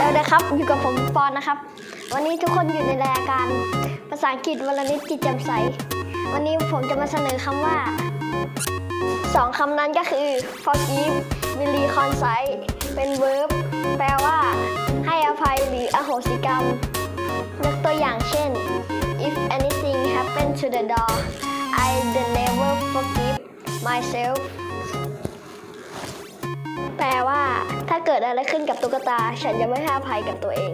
แล้วนะครับอยู่กับผมปอนนะครับ วันนี้ทุกคนอยู่ในรายการภาษาอังกฤษวลนิดจิตแจ่มใส วันนี้ผมจะมาเสนอคำว่าสองคำนั้นก็คือ forgive วิลีคอนไซเป็น verb แปลว่า ให้อภัยหรืออโหสิกรรมยกตัวอย่างเช่น if anything happened to the doll I the never forgive myself แปลว่า เกิดอะไรขึ้นกับตุ๊กตา ฉันจะไม่ให้อภัยกับตัวเอง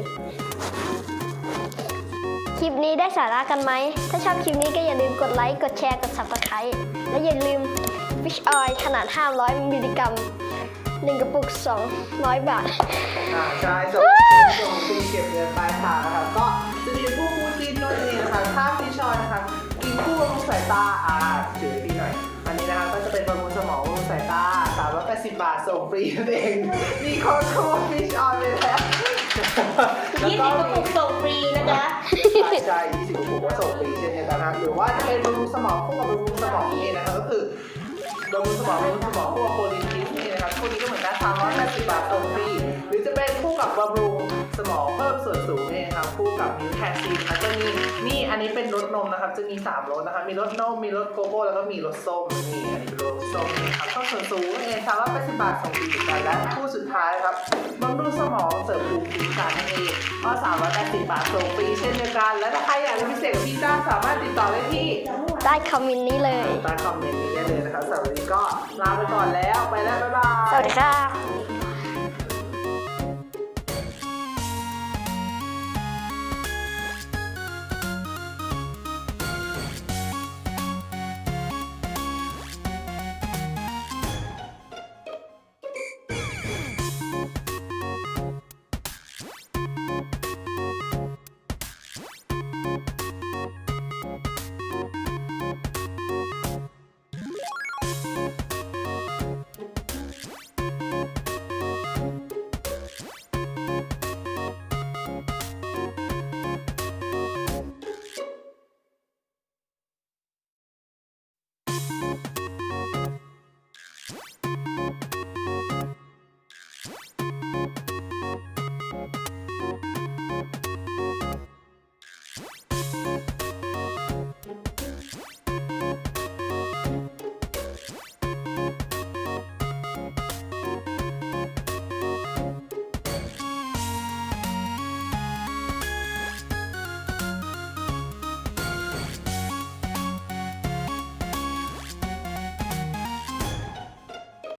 คลิปนี้ได้สาระกันไหม ถ้าชอบคลิปนี้ก็อย่าลืมกดไลค์ กดแชร์ กด subscribe และอย่าลืม Fish Oil ขนาด 500 มิลลิกรัม1กระปุก 200 บาท อ่าใช่ส่งส่งฟรีเก็บเงินปลายทางนะครับก็จะมีพวกคู่จิ้นด้วยเองนะคะถ้าฟิชชอยนะคะกินคู่บำรุงสายตาอ่า 380 บาทส่งฟรีนั่นเอง มีโค้ดคูฟิชออนไปแล้วแล้วยี่ก็สิบกระปุกส่งฟรีนะจ๊ะใช่20กระปุกก็ส่งฟรีเช่นเดียวกันนะครับหรือว่าจะเป็นบำรุงสมองคู่กับบำรุงสมองนี่เองนะครับก็คือบำรุงสมองบำรุงสมองคู่กับโคลินทิสนี่นะครับคู่นี้ก็เหมือนกัน380บาทส่งฟรีหรือจะเป็น วนสูงนี่นะครับคู่กับมิวแคสซีนนะคะจะมีนี่อันนี้เป็นรสนมนะครับ จะมี3รสนะคะมีรสนมมีรสโกโก้แล้วก็มีรสส้มนี่อันนี้เป็นรสส้มนะครับก็ส่วนสูงนั่นเอง380บาทส่งฟรีเหมือนกันและคู่สุดท้ายครับบำรุงสมองเสริมภูมิคุ้มกันนั่นเองก็380บาทส่งฟรีเช่นเดียวกัน และถ้าใครอยากจะพิเศษกับพี่จ้าสามารถติดต่อได้ที่ได้คอมเมนต์นี้เลยใต้คอมเมนต์นี้ได้เลยนะครับสำหรับวันนี้ก็ลาไปก่อนแล้วไปแล้วบ๊ายบายสวัสดีครับ you you